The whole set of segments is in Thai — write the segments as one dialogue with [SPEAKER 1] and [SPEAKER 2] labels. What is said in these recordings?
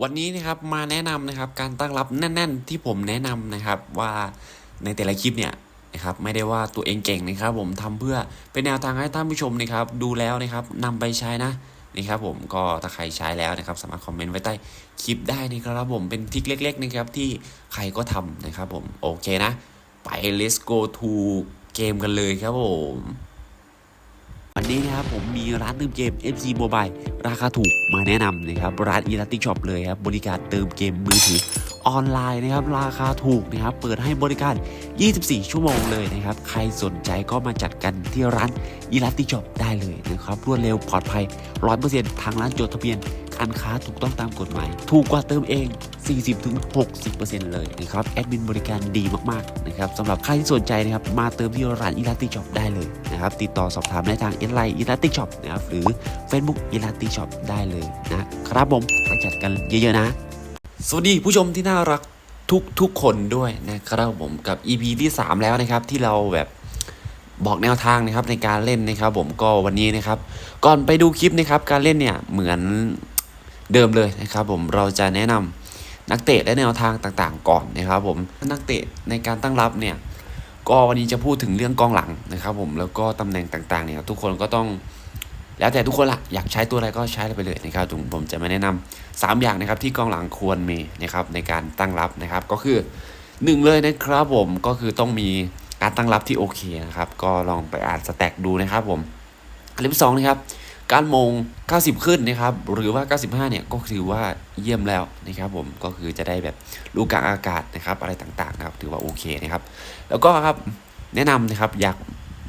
[SPEAKER 1] วันนี้นะครับมาแนะนำนะครับการตั้งรับแน่น ๆ ที่ผมแนะนำนะครับว่าในแต่ละคลิปเนี่ยนะครับไม่ได้ว่าตัวเองเก่งนะครับ ผมทำเพื่อเป็นแนวทางให้ท่านผู้ชมนะครับ ดูแล้วนะครับนำไปใช้นะนะครับผมก็ถ้าใครใช้แล้วนะครับ สามารถคอมเมนต์ไว้ใต้คลิปได้นะครับผมเป็นทริคเล็ก ๆ นะครับที่ใครก็ทำนะครับผมโอเคนะ ไป let's go to เกมกันเลยครับผม วันนี้นะครับผมมีร้านเติมเกม FC Mobile ราคาถูกมาแนะนำนะครับร้าน e l a s t i c Shop เลยครับบริการเติมเกมมือถือออนไลน์นะครับราคาถูกนะครับเปิดให้บริการ 24 ชั่วโมงเลยนะครับใครสนใจก็มาจัดกันที่ร้าน e l a s t i c Shop ได้เลยนะครับรวดเร็วปลอดภัย 100%ทางร้านจดทะเบียน การค้าถูกต้องตามกฎหมาย ถูกกว่าเติมเอง 40-60%เลยนะครับแอดมินบริการดีมากๆนะครับสำหรับใครที่สนใจนะครับมาเติมที่ร้าน e l a s t i c Shop ได้เลยนะครับติดต่อสอบถามได้ทาง e l i n e e l a s t i c Shop นะครับหรือ Facebook e l a s t i c Shop ได้เลยนะครับผมมาจัดกันเยอะๆนะ สวัสดีผู้ชมที่น่ารักทุกทุกๆคนด้วยนะครับผมกับ EP ที่ 3 แล้วนะครับที่เราแบบบอกแนวทางนะครับในการเล่นนะครับ ผมก็วันนี้นะครับ ก่อนไปดูคลิปนะครับ การเล่นเนี่ยเหมือน เดิมเลยนะครับผมเราจะแนะนำนักเตะและแนวทางต่างๆ ก่อนนะครับผมนักเตะในการตั้งรับเนี่ยก็วันนี้จะพูดถึงเรื่องกองหลังนะครับผมแล้วก็ตำแหน่งต่างๆเนี่ยทุกคนก็ต้องแล้วแต่ทุกคนละอยากใช้ตัวอะไรก็ใช้ไปเลยนะครับผมผมจะมาแนะนำสามอย่างนะครับที่กองหลังควรมีนะครับในการตั้งรับนะครับก็คือหนึ่งเลยนะครับผมก็คือต้องมีการตั้งรับที่โอเคนะครับก็ลองไปอ่านสแต็กดูนะครับผมอันที่สองนะครับ การมง 90 ขึ้นนะครับ หรือว่า 95 เนี่ย ก็ถือว่าเยี่ยมแล้วนะครับผม ก็คือจะได้แบบลูกกลางอากาศนะครับ อะไรต่างๆนะครับ ถือว่าโอเคนะครับ แล้วก็ครับ แนะนำนะครับ อยาก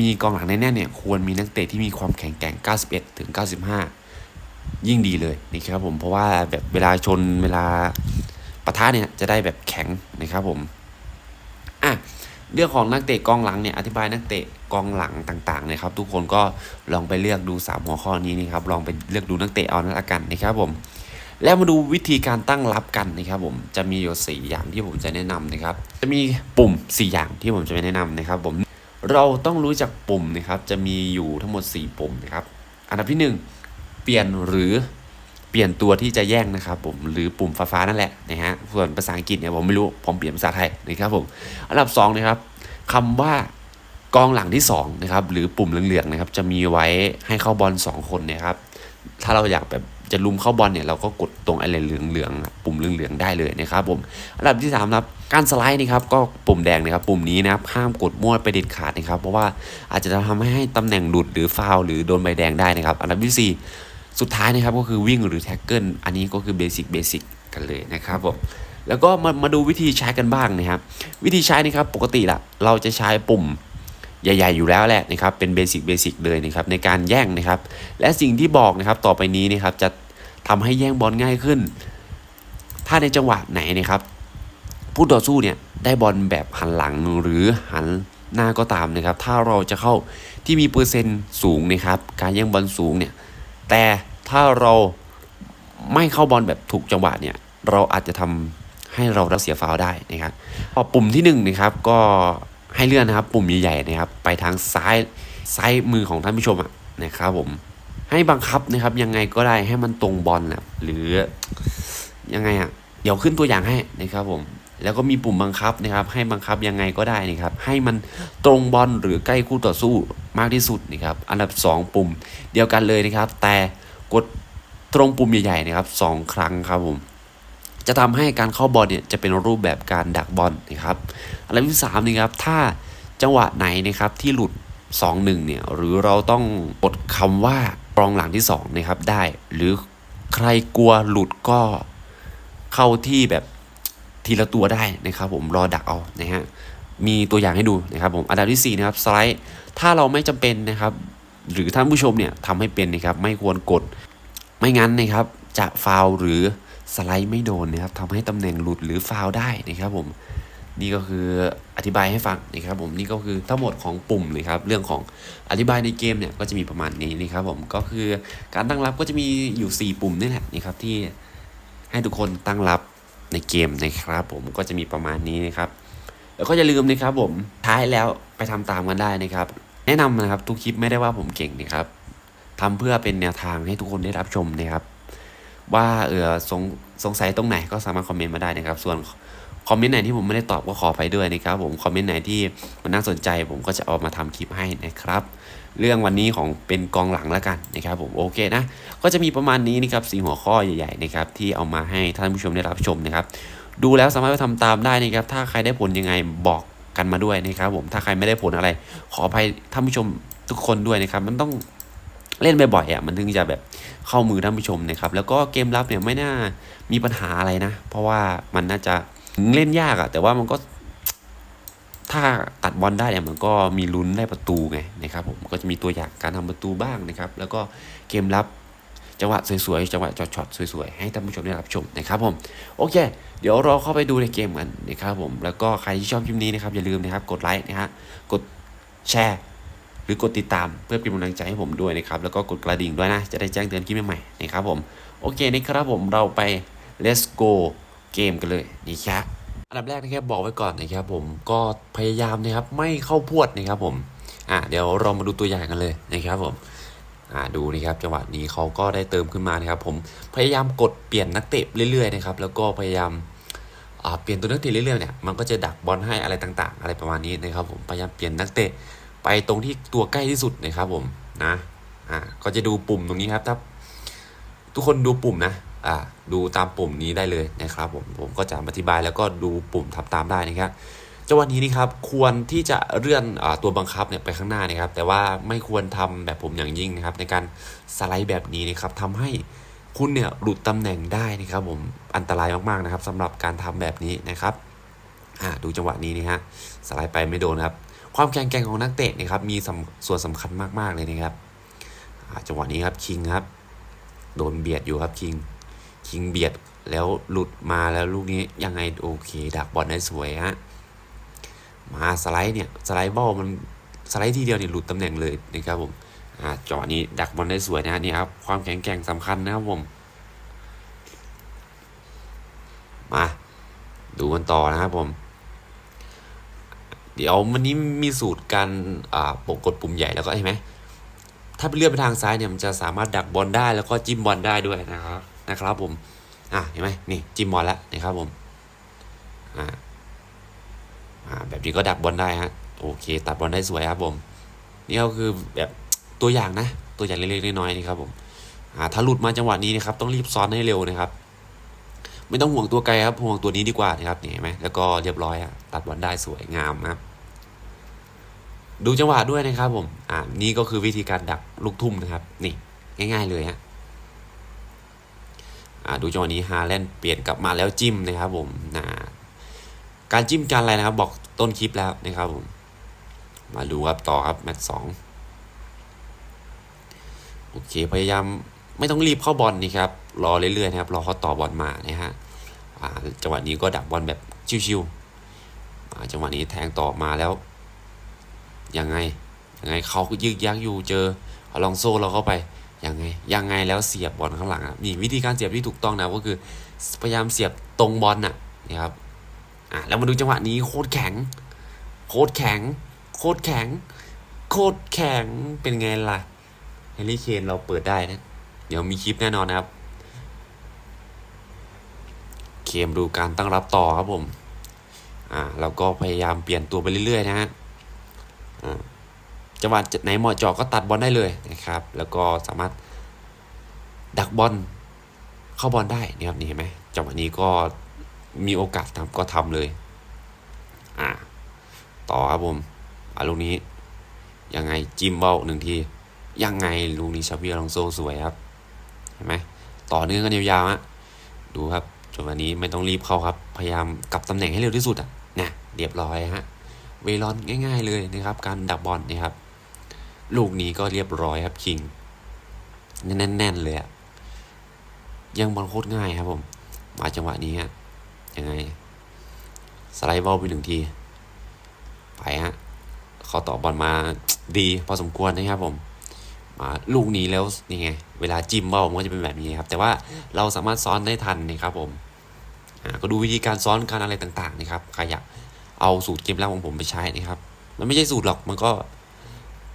[SPEAKER 1] มีกองหลังแน่ๆเนี่ย ควรมีนักเตะที่มีความแข็งแกร่ง 91 ถึง 95 ยิ่งดีเลยนะครับผม เพราะว่าแบบเวลาชนเวลาปะทะเนี่ย จะได้แบบแข็งนะครับผม อะ เรื่องของนักเตะกองหลังเนี่ย อธิบายนักเตะ กองหลังต่างๆนะครับ ทุกคนก็ลองไปเลือกดู 3 หัวข้อนี้นะครับลองไปเลือกดูนักเตะเอานั่นละกันนะครับผมแล้วมาดูวิธีการตั้งรับกันนะครับผมจะมีอยู่สี่อย่างที่ผมจะแนะนำนะครับ จะมีปุ่ม 4 อย่างที่ผมจะแนะนำนะครับ ผมเราต้องรู้จักปุ่มนะครับ จะมีอยู่ทั้งหมด 4 ปุ่มนะครับ อันดับที่ 1 เปลี่ยนหรือเปลี่ยนตัวที่จะแย่งนะครับผมหรือปุ่มฟ้าๆนั่นแหละนะฮะส่วนภาษาอังกฤษเนี่ยผมไม่รู้ผมเปลี่ยนภาษาไทยนะครับผมอันดับสองนะครับคำว่า กองหลังที่2นะครับหรือปุ่มเหลืองๆนะครับจะมีไว้ให้เข้าบอล2 คนนะครับถ้าเราอยากแบบจะลุมเข้าบอลเนี่ยเราก็กดตรงอะไรเหลืองๆปุ่มเหลืองๆได้เลยนะครับผมอันดับที่3ครับการสไลด์นะครับก็ปุ่มแดงนะครับปุ่มนี้นะครับห้ามกดมั่วไปเด็ดขาดนะครับ เพราะว่าอาจจะทำให้ตำแหน่งหลุดหรือฟาวหรือโดนใบแดงได้นะครับ อันดับที่ 4 สุดท้ายนะครับก็คือวิ่งหรือแท็กเกิลอันนี้ก็คือเบสิกเบสิกกันเลยนะครับผมแล้วก็มามาดูวิธีใช้กันบ้างนะครับ วิธีใช้นะครับปกติละเราจะใช้ปุ่ม ใหญ่ ๆ อยู่แล้วแหละนะครับเป็นเบสิกเบสิกเลยนะครับในการแย่งนะครับ และสิ่งที่บอกนะครับต่อไปนี้นะครับจะทำให้แย่งบอลง่ายขึ้น ถ้าในจังหวะไหนนะครับ ผู้ต่อสู้เนี่ยได้บอลแบบหันหลังหรือหันหน้าก็ตามนะครับ ถ้าเราจะเข้าที่มีเปอร์เซ็นต์สูงนะครับการแย่งบอลสูงเนี่ยแต่ถ้าเราไม่เข้าบอลแบบถูกจังหวะเนี่ยเราอาจจะทำให้เรารับเสียฟาวได้นะครับพอปุ่มที่หนึ่งนะครับก็ ให้เลื่อนนะครับปุ่มใหญ่ๆนะครับไปทางซ้ายซ้ายมือของท่านผู้ชมอะนะครับผมให้บังคับนะครับยังไงก็ได้ให้มันตรงบอลนะหรือยังไงอะเดี๋ยวขึ้นตัวอย่างให้นะครับผมแล้วก็มีปุ่มบังคับนะครับ ให้บังคับยังไงก็ได้นะครับ ให้มันตรงบอลหรือใกล้คู่ต่อสู้มากที่สุดนะครับอันดับ 2 ปุ่มเดียวกันเลยนะครับ แต่กดตรงปุ่มใหญ่ๆนะครับสองครั้งครับผม จะทำให้การเข้าบอลเนี่ยจะเป็นรูปแบบการดักบอลนะครับอันดับที่3นะครับถ้าจังหวะไหนนะครับที่หลุด 2-1เนี่ยหรือเราต้องกดคำว่ากองหลังที่2นะครับได้ หรือใครกลัวหลุดก็เข้าที่แบบทีละตัวได้นะครับผมรอดักเอานะฮะมีตัวอย่างให้ดูนะครับผมอันดับที่4นะครับสไลด์ถ้าเราไม่จำเป็นนะครับ หรือท่านผู้ชมเนี่ยทำให้เป็นนะครับไม่ควรกดไม่งั้นนะครับจะฟาวหรือ สไลด์ไม่โดนนะครับทำให้ตำแหน่งหลุดหรือฟาวได้นะครับผมนี่ก็คืออธิบายให้ฟังนะครับผมนี่ก็คือทั้งหมดของปุ่มเลยครับเรื่องของอธิบายในเกมเนี่ยก็จะมีประมาณนี้นะครับผมก็คือการตั้งรับก็จะมีอยู่ 4 ปุ่มนี่แหละนะครับที่ให้ทุกคนตั้งรับในเกมนะครับ ผมก็จะมีประมาณนี้นะครับ แล้วก็อย่าลืมนะครับผมท้ายแล้วไปทำตามกันได้นะครับ แนะนำนะครับทุกคลิปไม่ได้ว่าผมเก่งนะครับทำเพื่อเป็นแนวทางให้ทุกคนได้รับชมนะครับ ว่าเออสงสงสัยตรงไหนก็สามารถคอมเมนต์มาได้นะครับ ส่วนคอมเมนต์ไหนที่ผมไม่ได้ตอบก็ขออภัยด้วยนะครับผมคอมเมนต์ไหนที่มันน่าสนใจ ผมก็จะเอามาทำคลิปให้นะครับ เรื่องวันนี้ของเป็นกองหลังแล้วกันนะครับผมโอเคนะ ก็จะมีประมาณนี้นะครับสีหัวข้อใหญ่ๆนะครับที่เอามาให้ท่านผู้ชมได้รับชมนะครับ ดูแล้วสามารถไปทำตามได้นะครับถ้าใครได้ผลยังไงบอกกันมาด้วยนะครับผมถ้าใครไม่ได้ผลอะไร ขออภัยท่านผู้ชมทุกคนด้วยนะครับ มันต้อง เล่นบ่อยๆอะมันถึงจะแบบเข้ามือท่านผู้ชมนะครับแล้วก็เกมรับเนี่ยไม่น่ามีปัญหาอะไรนะ เพราะว่ามันน่าจะเล่นยากอะแต่ว่ามันก็ ถ้าตัดบอลได้เนี่ยมันก็มีลุ้นได้ประตูไงนะครับผมก็จะมีตัวอย่างการทำประตูบ้างนะครับ แล้วก็เกมรับจังหวะสวยๆจังหวะช็อตๆสวยๆให้ท่านผู้ชมได้รับชมนะครับผมโอเค เดี๋ยวเราเข้าไปดูในเกมกันนะครับผมแล้วก็ใครที่ชอบคลิปนี้นะครับอย่าลืมนะครับกดไลค์นะฮะกดแชร์ หรือกดติดตามเพื่อเป็นกำลังใจให้ผมด้วยนะครับ แล้วก็กดกระดิ่งด้วยนะ จะได้แจ้งเตือนคลิปใหม่ๆนะครับผม โอเคนะครับผมเราไป let's go เกมกันเลยนี่ครับอันดับแรกนะครับบอกไว้ก่อนนะครับผมก็พยายามนะครับไม่เข้าพวดนะครับผมอ่าเดี๋ยวเรามาดูตัวอย่างกันเลยนะครับผมอ่าดูนะครับจังหวะนี้เขาก็ได้เติมขึ้นมานะครับ ผมพยายามกดเปลี่ยนนักเตะเรื่อยๆนะครับแล้วก็พยายามเปลี่ยนตัวนักเตะเรื่อยๆเนี่ยมันก็จะดักบอลให้อะไรต่างๆ อะไรประมาณนี้นะครับผมพยายามเปลี่ยนนักเตะ ไปตรงที่ตัวใกล้ที่สุดนะครับผมนะอ่าก็จะดูปุ่มตรงนี้ครับถ้าทุกคนดูปุ่มนะอ่าดูตามปุ่มนี้ได้เลยนะครับผมผมก็จะอธิบายแล้วก็ดูปุ่มทำตามได้นะครับจังหวะนี้นะครับควรที่จะเลื่อนอาตัวบังคับเนี่ยไปข้างหน้านะครับ แต่ว่าไม่ควรทำแบบผมอย่างยิ่งนะครับ ในการสไลด์แบบนี้นะครับทำให้คุณเนี่ยหลุดตำแหน่งได้นะครับ ผมอันตรายมากๆนะครับสำหรับการทำแบบนี้นะครับอ่าดูจังหวะนี้นะฮะสไลด์ไปไม่โดนครับ ความแข็งแกร่งของนักเตะนะครับมีส่วนสำคัญมากๆเลยนะครับจังหวะนี้ครับคิงครับ โดนเบียดอยู่ครับคิงคิงเบียดแล้วหลุดมาแล้วลูกนี้ยังไงโอเค ดักบอลได้สวยฮะมาสไลด์เนี่ยสไลด์บอลมันสไลด์ทีเดียวเนี่ยหลุดตำแหน่งเลยนะครับผมอ่าจาะนี้ดักบอลได้สวยนะฮะนี่ครับความแข็งแกร่งสำคัญนะครับผมมาดูกันต่อนะครับผม เดี๋ยววันนี้มีสูตรการปกกดปุ่มใหญ่แล้วก็เห็นไหมถ้าเลื่อนไปทางซ้ายเนี่ยมันจะสามารถดักบอลได้แล้วก็จิ้มบอลได้ด้วยนะครับนะครับผมอะเห็นไหมนี่จิ้มบอลแล้วนะครับผมอ่าอ่าแบบนี้ก็ดักบอลได้ฮะโอเค ตัดบอลได้สวยครับผม นี่ก็คือแบบตัวอย่างนะ ตัวอย่างเล็กๆน้อยๆนี่ครับผมอ่าถ้าหลุดมาจังหวะนี้นะครับต้องรีบซ้อนให้เร็วนะครับ ไม่ต้องห่วงตัวไกลครับห่วงตัวนี้ดีกว่านะครับนี่เห็นไหมแล้วก็เรียบร้อยอะตัดบอลได้สวยงามนะครับ ดูจังหวะด้วยนะครับผมอ่านี่ก็คือวิธีการดักลูกทุ่มนะครับ นี่ง่าย ๆเลยฮะอ่าดูจังหวะนี้ฮาแลนด์เปลี่ยนกลับมาแล้วจิ้มนะครับ ผมนะการจิ้มการอะไรนะครับ บอกต้นคลิปแล้วนะครับผมมาดูครับต่อครับแมตช์สองโอเคพยายามไม่ต้องรีบเข้าบอลนี่ครับ รอเรื่อยๆนะครับรอเขาต่อบอลมานะฮะจังหวะนี้ก็ดักบอลแบบชิวๆจังหวะนี้แทงต่อมาแล้วยังไงยังไงเขาก็ยึกยักอยู่เจอเอาลองโซ่เราเข้าไปยังไงยังไงแล้วเสียบบอลข้างหลังอะนี่วิธีการเสียบที่ถูกต้องนะก็คือพยายามเสียบตรงบอลน่ะนะครับอะแล้วมาดูจังหวะนี้โคตรแข็ง โคตรแข็ง โคตรแข็ง โคตรแข็งเป็นไงล่ะเฮนรี่เคนเราเปิดได้นะ เดี๋ยวมีคลิปแน่นอนนะครับ เค มดูการตั้งรับต่อครับผมอ่าเราก็พยายามเปลี่ยนตัวไปเรื่อยๆนะฮะอ่าจังหวะไหนเหมาะจาะก็ตัดบอลได้เลยนะครับ แล้วก็สามารถดักบอลเข้าบอลได้นะครับนี่เห็นไหมจังหวะนี้ก็มีโอกาสทำก็ทำเลย อ่า ต่อครับผมอ่าลูกนี้ ยังไงจิ้มเบ้าหนึ่งที ยังไงลูกนี้ชาบีอลองโซสวยครับ เห็นไหมต่อเนื่องกันยาวๆฮะดูครับ จังหวะนี้ไม่ต้องรีบเข้าครับ พยายามกลับตำแหน่งให้เร็วที่สุดอะเนี่ยเรียบร้อยฮะเวลอนง่าย ๆ เลยนะครับ การดักบอลนะครับ ลูกนี้ก็เรียบร้อยครับคิงแน่นๆเลยอะยังบอลโคตรง่ายครับผม มาจังหวะนี้ฮะยังไง สไลด์บอลไปหนึ่งที ไปฮะเขาต่อบอลมาดีพอสมควรนะครับผม มาลูกนี้แล้วนี่ไง เวลาจิ้มบอลมันก็จะเป็นแบบนี้ครับ แต่ว่าเราสามารถซ้อนได้ทันนะครับผม ก็ดูวิธีการซ้อนการอะไรต่างๆนะครับใครอยากเอาสูตรเกมรับของผมไปใช้นะครับ มันไม่ใช่สูตรหรอกมันก็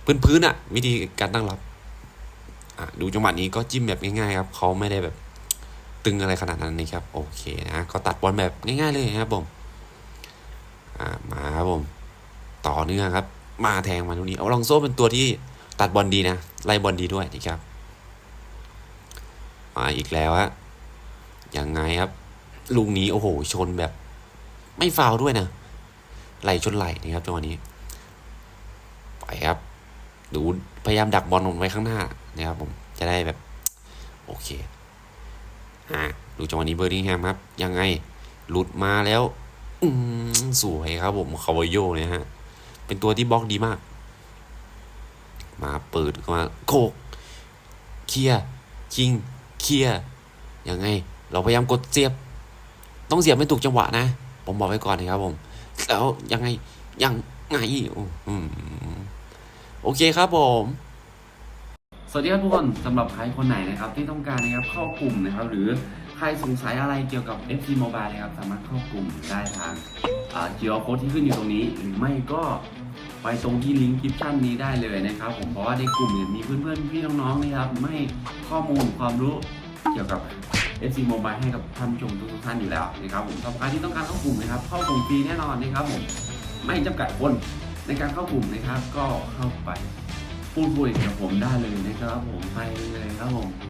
[SPEAKER 1] พื้นๆอะวิธีการตั้งรับดูจังหวะนี้ก็จิ้มแบบง่ายๆครับเขาไม่ได้แบบตึงอะไรขนาดนั้นนะครับ โอเคนะก็ตัดบอลแบบง่ายๆเลยนะครับผมมาครับผม ต่อเนื่องครับ มาแทงมาตรงนี้เอาลองโซ่เป็นตัวที่ตัดบอลดีนะไล่บอลดีด้วยนะครับมาอีกแล้วฮะยังไงครับ ลูกนี้โอ้โห ชนแบบ ไม่ฟาวด้วยนะ ไหลชนไหลนะครับจังหวะนี้ ไปครับ ดูพยายามดักบอลลงไว้ข้างหน้านะครับผม จะได้แบบ โอเค อ่า ดูจังหวะนี้เบอร์ดิงแฮมครับ ยังไง หลุดมาแล้ว อืมสวยครับผมคาวโยเนี่ยฮะ เป็นตัวที่บล็อกดีมาก มาเปิดมาโคกเคลียร์คิงเคลียร์ยังไง เราพยายามกดเสียบ ต้องเสียบไม่ถูกจังหวะนะ ผมบอกไว้ก่อนนะครับผม แล้วยังไงยังไงอืมโอเคครับผมสวัสดีครับทุกคนสำหรับใครคนไหนนะครับที่ต้องการนะครับเข้ากลุ่มนะครับ หรือใครสงสัยอะไรเกี่ยวกับ FC Mobile นะครับสามารถเข้ากลุ่มได้ทางจีโอโค้ดที่ขึ้นอยู่ตรงนี้ หรือไม่ก็ไปตรงที่ลิงก์คลิปชั่นนี้ได้เลยนะครับ ผมเพราะว่าในกลุ่มเนี่ยมีเพื่อนๆพี่น้องๆนะครับไม่ข้อมูลความรู้เกี่ยวกับ FC Mobile ให้กับท่านผู้ชมทุกท่านอยู่แล้วนะครับผมสำหรับใครที่ต้องการเข้ากลุ่มนะครับ เข้ากลุ่มฟรีแน่นอนนะครับผมไม่จำกัดคนในการเข้ากลุ่มนะครับ ก็เข้าไปพูดคุยกับผมได้เลยนะครับผมไปเลยครับผม